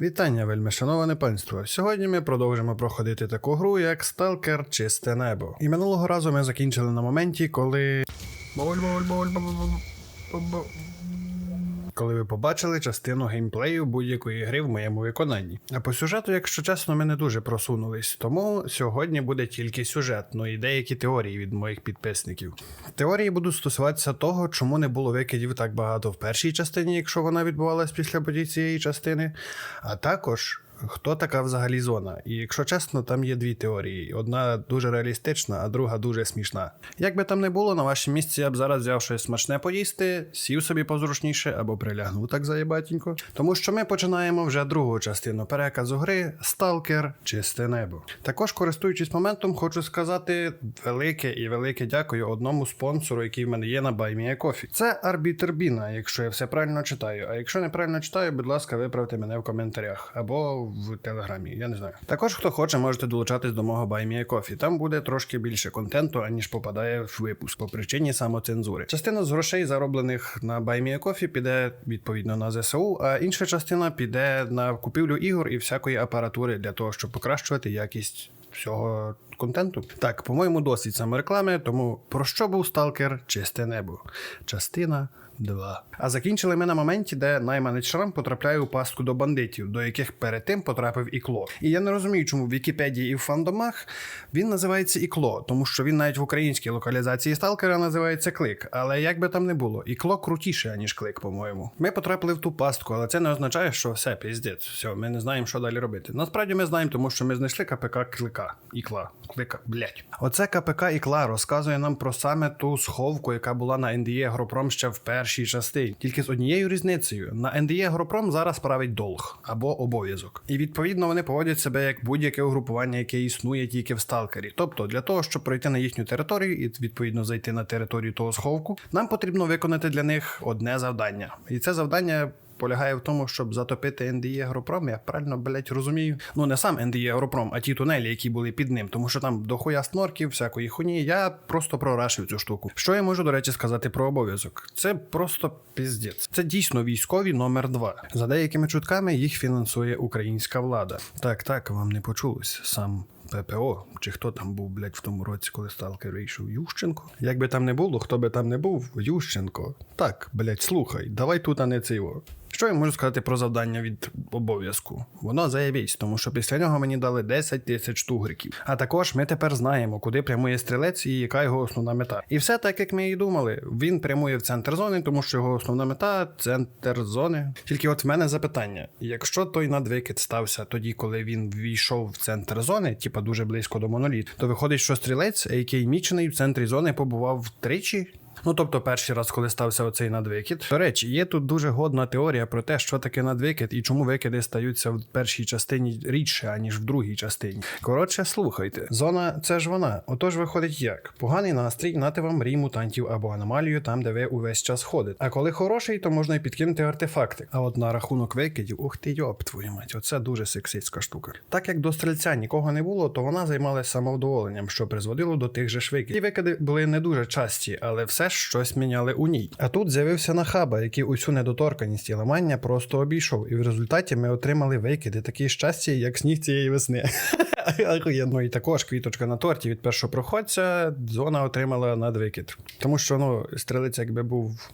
Вітання, вельми шановане панство. Сьогодні ми продовжимо проходити таку гру, як Сталкер Чисте Небо. І минулого разу ми закінчили на моменті, коли. Коли ви побачили частину геймплею будь-якої гри в моєму виконанні. А по сюжету, якщо чесно, ми не дуже просунулись, тому сьогодні буде тільки сюжет, ну і деякі теорії від моїх підписників. Теорії будуть стосуватися того, чому не було викидів так багато в першій частині, якщо вона відбувалась після подій цієї частини, а також. Хто така взагалі зона? І якщо чесно, там є дві теорії: одна дуже реалістична, а друга дуже смішна. Як би там не було, на вашому місці я б зараз взяв щось смачне поїсти, сів собі позручніше або прилягнув так заєбатінько. Тому що ми починаємо вже другу частину переказу гри Сталкер Чисте небо. Також, користуючись моментом, хочу сказати велике і велике дякую одному спонсору, який в мене є на BuyMeACoffee. Це Арбітер Біна, якщо я все правильно читаю. А якщо неправильно читаю, будь ласка, виправте мене в коментарях або в телеграмі. Я не знаю. Також, хто хоче, можете долучатись до мого BuyMeACoffee. Там буде трошки більше контенту, аніж попадає в випуск по причині самоцензури. Частина з грошей, зароблених на BuyMeACoffee, піде відповідно на ЗСУ, а інша частина піде на купівлю ігор і всякої апаратури для того, щоб покращувати якість всього контенту. Так, по-моєму, досить самореклами, тому про що був сталкер Чисте небо. Частина 2. А закінчили ми на моменті, де найманець Шрам потрапляє у пастку до бандитів, до яких перед тим потрапив Ікло. І я не розумію, чому в Вікіпедії і в фандомах він називається Ікло, тому що він навіть в українській локалізації сталкера називається Клик. Але як би там не було, Ікло крутіше, аніж клик, по-моєму. Ми потрапили в ту пастку, але це не означає, що все піздець. Все, ми не знаємо, що далі робити. Насправді ми знаємо, тому що ми знайшли КПК клика. Ікла. Клика, блять. Оце КПК Ікла розказує нам про саме ту сховку, яка була на NDE Гропром ще в першій частині. Тільки з однією різницею: на NDE Гропром зараз править долг або обов'язок. І відповідно вони поводять себе як будь-яке угрупування, яке існує тільки в сталкері. Тобто, для того, щоб пройти на їхню територію і відповідно зайти на територію того сховку, нам потрібно виконати для них одне завдання. І це завдання. Полягає в тому, щоб затопити НДІ Агропром, я правильно, блять, розумію. Ну не сам НДІ Агропром, а ті тунелі, які були під ним, тому що там дохуя снорків, всякої хуні. Я просто прорашив цю штуку. Що я можу, до речі, сказати про обов'язок? Це просто піздець. Це дійсно військові номер два. За деякими чутками їх фінансує українська влада. Так, так, вам не почулось сам. ППО, чи хто там був, блядь, в тому році, коли сталкер вийшов Ющенко? Як би там не було, хто би там не був, Ющенко. Так, блядь, слухай, давай тут, а не циво. Що я можу сказати про завдання від обов'язку? Воно заявісь, тому що після нього мені дали 10 тисяч тугриків. А також ми тепер знаємо, куди прямує стрілець і яка його основна мета. І все так, як ми і думали. Він прямує в центр зони, тому що його основна мета центр зони. Тільки от в мене запитання: якщо той надвикид стався тоді, коли він ввійшов в центр зони, типа дуже близько до моноліт, то виходить, що стрілець, який мічений в центрі зони, побував тричі. Ну, тобто, перший раз, коли стався оцей надвикид. До речі, є тут дуже годна теорія про те, що таке надвикид і чому викиди стаються в першій частині рідше, аніж в другій частині. Коротше, слухайте, зона це ж вона. Отож, виходить як: поганий настрій, нати вам мрій мутантів або аномалію там, де ви увесь час ходите. А коли хороший, то можна й підкинути артефакти. А от на рахунок викидів, ух ти йоп, твою мать, оце дуже сексистська штука. Так як до стрільця нікого не було, то вона займалася самовдоволенням, що призводило до тих же ж викидів. Ті викиди були не дуже часті, але все ж щось міняли у ній. А тут з'явився нахаба, який усю недоторканість і ламання просто обійшов. І в результаті ми отримали викиди такі щастя, як сніг цієї весни. Ну І також квіточка на торті від першого проходця зона отримала надвикид. Тому що ну, стрілець якби був.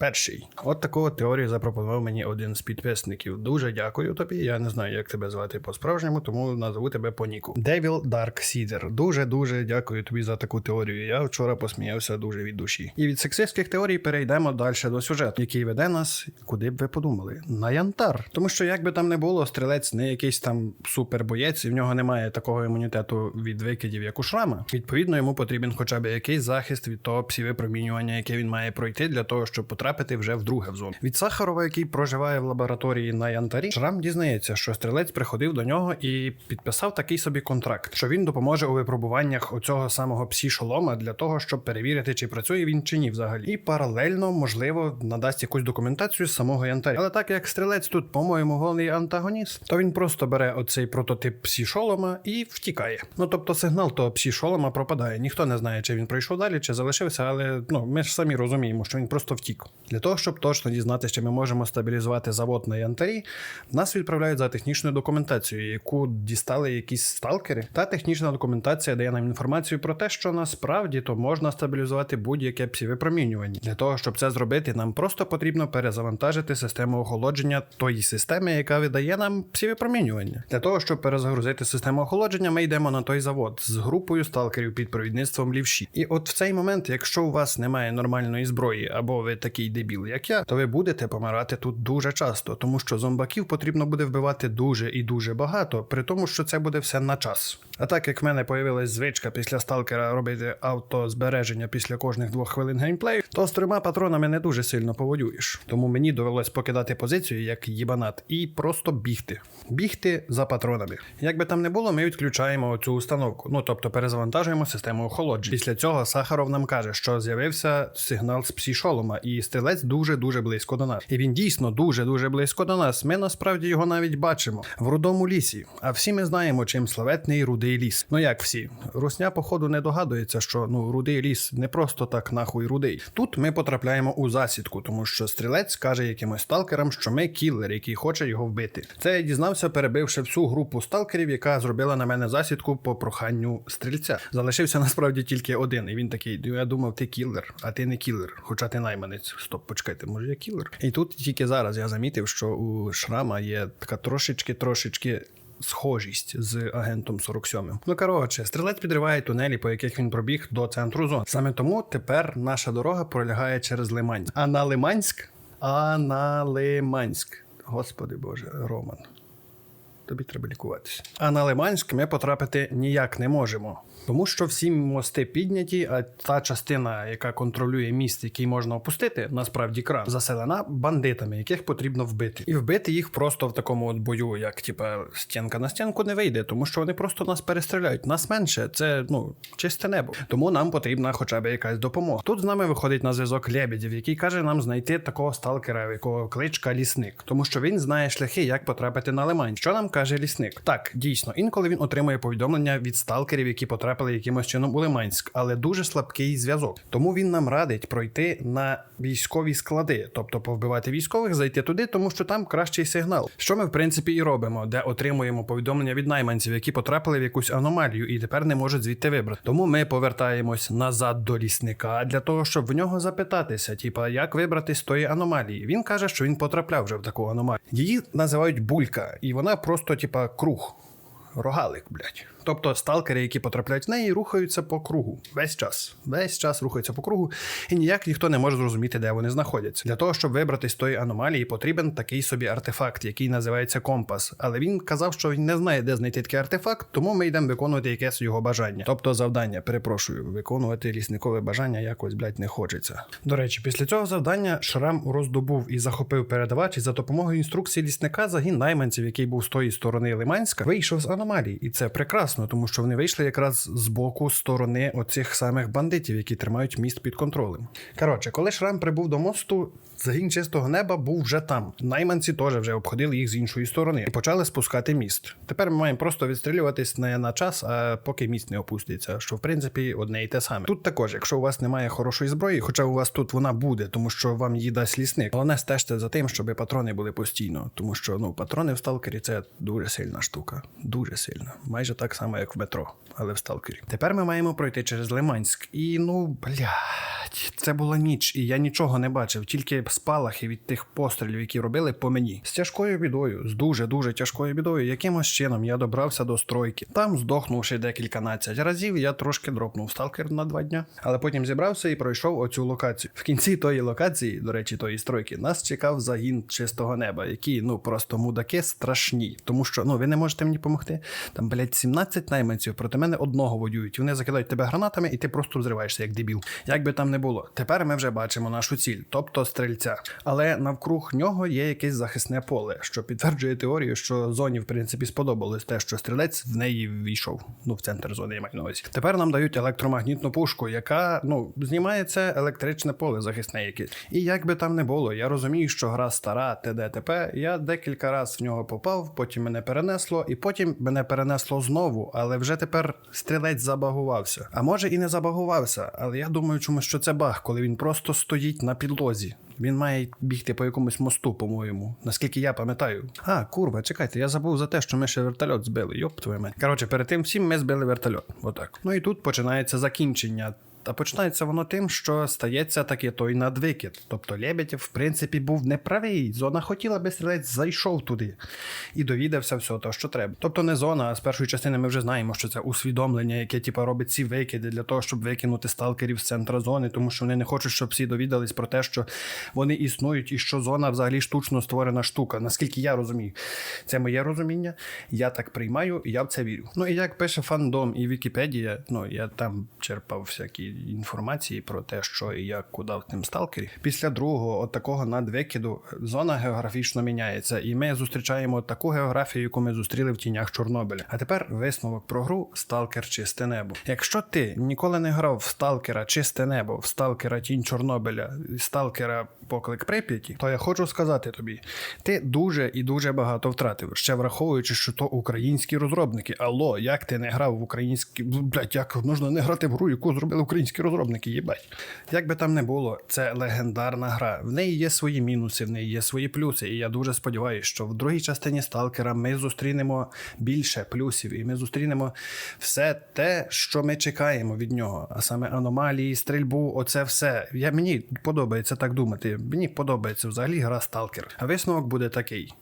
Перший. От таку теорію запропонував мені один з підписників. Дуже дякую тобі. Я не знаю, як тебе звати по-справжньому, тому назву тебе по ніку. Devil Dark Seeder. Дуже дуже дякую тобі за таку теорію. Я вчора посміявся дуже від душі. І від сексистських теорій перейдемо далі до сюжету, який веде нас, куди б ви подумали, на янтар. Тому що як би там не було, стрілець не якийсь там супербоєць, і в нього немає такого імунітету від викидів, як у шрама. Відповідно, йому потрібен хоча б якийсь захист від того псівипромінювання, яке він має пройти для того, щоб потрапити вже в друге в зону. Від Сахарова, який проживає в лабораторії на Янтарі, Шрам дізнається, що стрілець приходив до нього і підписав такий собі контракт, що він допоможе у випробуваннях оцього самого псі-шолома для того, щоб перевірити, чи працює він чи ні взагалі. І паралельно, можливо, надасть якусь документацію з самого Янтаря. Але так як стрілець тут, по-моєму, головний антагоніст, то він просто бере оцей прототип псі-шолома і втікає. Ну тобто сигнал того псі-шолома пропадає. Ніхто не знає, чи він пройшов далі, чи залишився, але ну ми ж самі розуміємо, що він просто втік. Для того, щоб точно дізнатися, чи ми можемо стабілізувати завод на янтарі, нас відправляють за технічною документацією, яку дістали якісь сталкери. Та технічна документація дає нам інформацію про те, що насправді то можна стабілізувати будь-яке псівипромінювання. Для того, щоб це зробити, нам просто потрібно перезавантажити систему охолодження тої системи, яка видає нам псівипромінювання. Для того, щоб перезагрузити систему охолодження, ми йдемо на той завод з групою сталкерів під провідництвом лівші. І от в цей момент, якщо у вас немає нормальної зброї, або ви такий дебіл, як я, то ви будете помирати тут дуже часто, тому що зомбаків потрібно буде вбивати дуже і дуже багато, при тому, що це буде все на час. А так як в мене появилась звичка після сталкера робити автозбереження після кожних двох хвилин геймплею, то з трьома патронами не дуже сильно поводюєш. Тому мені довелось покидати позицію як їбанат і просто бігти. Бігти за патронами. Як би там не було, ми відключаємо цю установку. Ну тобто перезавантажуємо систему охолодження. Після цього Сахаров нам каже, що з'явився сигнал з псішолома, і стрілець дуже дуже близько до нас. І він дійсно дуже дуже близько до нас. Ми насправді його навіть бачимо в рудому лісі. А всі ми знаємо, чим славетний рудий ліс. Ну як всі, Русня, походу, не догадується, що ну рудий ліс не просто так нахуй рудий. Тут ми потрапляємо у засідку, тому що стрілець каже якимось сталкерам, що ми кілер, який хоче його вбити. Це я дізнався, перебивши всю групу сталкерів, яка зробила на мене засідку по проханню стрільця. Залишився насправді тільки один, і він такий: «Ну, я думав, ти кілер, а ти не кілер, хоча ти найманець. Стоп, почекайте, може я кілер? І тут тільки зараз я замітив, що у шрама є така трошечки, трошечки. Схожість з агентом 47. Ну коротше, стрілець підриває тунелі, по яких він пробіг до центру зон. Саме тому тепер наша дорога пролягає через Лиманськ. А на Лиманськ? А на Лиманськ. Господи Боже, Роман. Тобі треба лікуватися. А на Лиманськ ми потрапити ніяк не можемо. Тому що всі мости підняті, а та частина, яка контролює міст, який можна опустити, насправді кран, заселена бандитами, яких потрібно вбити. І вбити їх просто в такому от бою, як типа стінка на стінку не вийде, тому що вони просто нас перестріляють. Нас менше, це ну чисте небо. Тому нам потрібна хоча б якась допомога. Тут з нами виходить на зв'язок Лебедів, який каже нам знайти такого сталкера, якого кличка лісник, тому що він знає шляхи, як потрапити на Лимань. Що нам каже лісник? Так, дійсно, інколи він отримує повідомлення від сталкерів, які потрапили якимось чином у Лиманськ, але дуже слабкий зв'язок. Тому він нам радить пройти на військові склади, тобто повбивати військових, зайти туди, тому що там кращий сигнал. Що ми в принципі і робимо, де отримуємо повідомлення від найманців, які потрапили в якусь аномалію і тепер не можуть звідти вибрати. Тому ми повертаємось назад до лісника для того, щоб в нього запитатися, типа, як вибрати з тої аномалії. Він каже, що він потрапляв вже в таку аномалію. Її називають булька, і вона просто, типа, круг. Рогалик, блядь. Тобто сталкери, які потрапляють в неї, рухаються по кругу весь час. Весь час рухаються по кругу, і ніяк ніхто не може зрозуміти, де вони знаходяться. Для того, щоб вибратись з тої аномалії, потрібен такий собі артефакт, який називається компас. Але він казав, що він не знає, де знайти такий артефакт, тому ми йдемо виконувати якесь його бажання. Тобто завдання, перепрошую, виконувати лісникове бажання якось, блядь, не хочеться. До речі, після цього завдання Шрам роздобув і захопив передавач, і за допомогою інструкції лісника загін найманців, який був з тої сторони Лиманська, вийшов з аномалії, і це прекрасно, тому що вони вийшли якраз з боку сторони оцих самих бандитів, які тримають міст під контролем. Коротше, коли Шрам прибув до мосту, загін чистого неба був вже там. Найманці теж вже обходили їх з іншої сторони і почали спускати міст. Тепер ми маємо просто відстрілюватись не на час, а поки міст не опуститься, що в принципі одне і те саме. Тут також, якщо у вас немає хорошої зброї, хоча у вас тут вона буде, тому що вам її дасть лісник, головне стежте за тим, щоб патрони були постійно, тому що ну патрони в сталкері це дуже сильна штука, дуже сильна, майже так само, як в метро, але в сталкері. Тепер ми маємо пройти через Лиманськ, і ну блядь, це була ніч, і я нічого не бачив, тільки спалахи від тих пострілів, які робили по мені. З тяжкою бідою, з дуже дуже тяжкою бідою, якимось чином я добрався до стройки. Там, здохнувши декільканадцять разів, я трошки дропнув сталкер на два дня, але потім зібрався і пройшов оцю локацію. В кінці тої локації, до речі, тої стройки, нас чекав загін чистого неба, які ну просто мудаки страшні, тому що ну ви не можете мені допомогти. Там, блядь, 17 найманців проти мене одного воюють. Вони закидають тебе гранатами, і ти просто взриваєшся як дебіл. Як би там не було, тепер ми вже бачимо нашу ціль, тобто стрільця. Але навкруг нього є якесь захисне поле, що підтверджує теорію, що зоні, в принципі, сподобалось те, що стрілець в неї війшов. Ну, в центр зони я маю на увазі. Тепер нам дають електромагнітну пушку, яка ну знімає це електричне поле захисне якесь. І як би там не було, я розумію, що гра стара, ТДТП. Я декілька разів в нього попав, потім мене перенесло, і потім мене перенесло знову. Але вже тепер стрілець забагувався. А може і не забагувався, але я думаю, чомусь що це баг, коли він просто стоїть на підлозі. Він має бігти по якомусь мосту, по-моєму, наскільки я пам'ятаю. А, курва, чекайте, я забув за те, що ми ще вертольот збили. Йоп, твою мать. Коротше, перед тим всім ми збили вертольот. Отак. Ну і тут починається закінчення. Та починається воно тим, що стається таки той надвикид. Тобто Лебедєв, в принципі, був неправий. Зона хотіла би стрілець зайшов туди і довідався все то, що треба. Тобто не зона, а з першої частини ми вже знаємо, що це усвідомлення, яке типа робить ці викиди для того, щоб викинути сталкерів з центра зони, тому що вони не хочуть, щоб всі довідались про те, що вони існують і що зона взагалі штучно створена штука. Наскільки я розумію, це моє розуміння. Я так приймаю, я в це вірю. Ну і як пише фандом і Вікіпедія, ну я там черпав всякі інформації про те, що і як куди в тим сталкері. Після другого от такого надвикиду зона географічно міняється, і ми зустрічаємо таку географію, яку ми зустріли в тінях Чорнобиля. А тепер висновок про гру Сталкер Чисте небо. Якщо ти ніколи не грав в Сталкера Чисте небо, в Сталкера Тінь Чорнобиля, Сталкера Поклик Прип'яті, то я хочу сказати тобі, ти дуже і дуже багато втратив, ще враховуючи, що то українські розробники. Алло, як ти не грав в українські. Блять, як можна не грати в гру, яку зробили українські розробники, їбать. Як би там не було, це легендарна гра. В неї є свої мінуси, в неї є свої плюси. І я дуже сподіваюся, що в другій частині Сталкера ми зустрінемо більше плюсів, і ми зустрінемо все те, що ми чекаємо від нього. А саме аномалії, стрільбу, оце все. Я, мені подобається так думати. Мені подобається взагалі гра Сталкер. А висновок буде такий.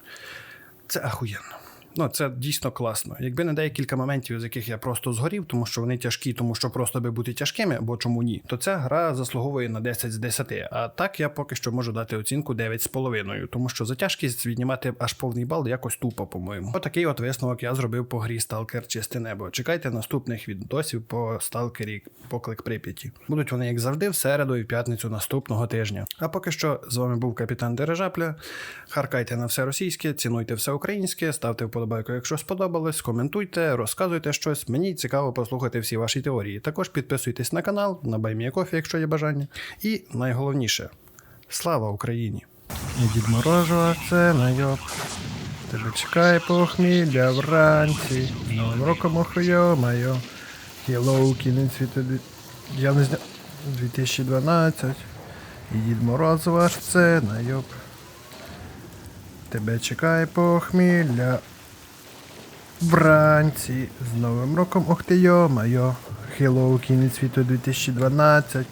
Це ахуєнно. Ну, це дійсно класно. Якби не декілька моментів, з яких я просто згорів, тому що вони тяжкі, тому що просто би бути тяжкими, або чому ні, то ця гра заслуговує на 10 з 10. А так я поки що можу дати оцінку 9,5, тому що за тяжкість віднімати аж повний бал якось тупо, по-моєму. Отакий от висновок я зробив по грі Stalker Чисте небо. Чекайте наступних відосів по Сталкері Поклик Прип'яті. Будуть вони, як завжди, в середу і в п'ятницю наступного тижня. А поки що з вами був капітан Дережапля. Харкайте на все російське, цінуйте все українське, ставте вподобайку, якщо сподобалось, коментуйте, розказуйте щось. Мені цікаво послухати всі ваші теорії. Також підписуйтесь на канал, на Байміякофі, якщо є бажання. І найголовніше слава Україні! Дід Морозова це найоб. Тебе чекає похмілля вранці. Новим роком охуйо майо. Hello, кінець світу. Я не зня... 2012. І Дід Мороз ваш це найоб. Тебе чекає похмілля. Вранці. З Новим роком ох йо-майо. Hello, кінець світу 2012.